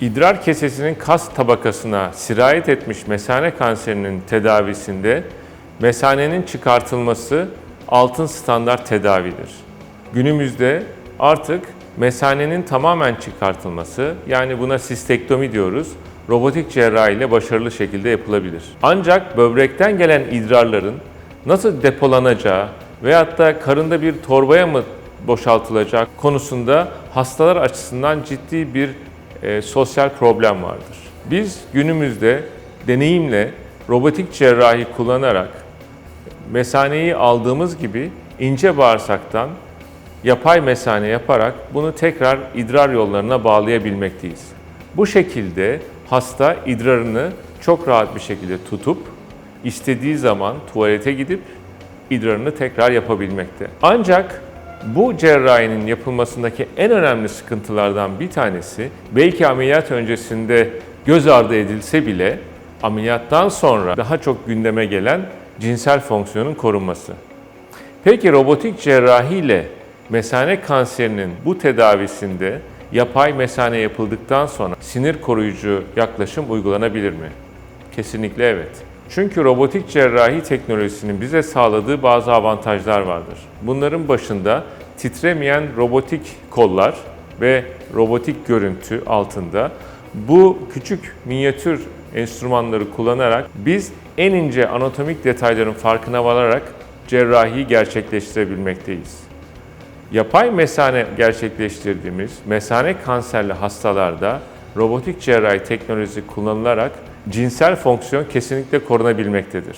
İdrar kesesinin kas tabakasına sirayet etmiş mesane kanserinin tedavisinde mesanenin çıkartılması altın standart tedavidir. Günümüzde artık mesanenin tamamen çıkartılması yani buna sistektomi diyoruz robotik cerrahi ile başarılı şekilde yapılabilir. Ancak böbrekten gelen idrarların nasıl depolanacağı veyahut da karında bir torbaya mı boşaltılacak konusunda hastalar açısından ciddi bir e, sosyal problem vardır. Biz günümüzde deneyimle robotik cerrahi kullanarak mesaneyi aldığımız gibi ince bağırsaktan yapay mesane yaparak bunu tekrar idrar yollarına bağlayabilmekteyiz. Bu şekilde hasta idrarını çok rahat bir şekilde tutup istediği zaman tuvalete gidip idrarını tekrar yapabilmekte. Ancak bu cerrahinin yapılmasındaki en önemli sıkıntılardan bir tanesi belki ameliyat öncesinde göz ardı edilse bile ameliyattan sonra daha çok gündeme gelen cinsel fonksiyonun korunması. Peki robotik cerrahi ile mesane kanserinin bu tedavisinde yapay mesane yapıldıktan sonra sinir koruyucu yaklaşım uygulanabilir mi? Kesinlikle evet. Çünkü robotik cerrahi teknolojisinin bize sağladığı bazı avantajlar vardır. Bunların başında titremeyen robotik kollar ve robotik görüntü altında bu küçük minyatür enstrümanları kullanarak biz en ince anatomik detayların farkına vararak cerrahiyi gerçekleştirebilmekteyiz. Yapay mesane gerçekleştirdiğimiz mesane kanserli hastalarda robotik cerrahi teknolojisi kullanılarak cinsel fonksiyon kesinlikle korunabilmektedir.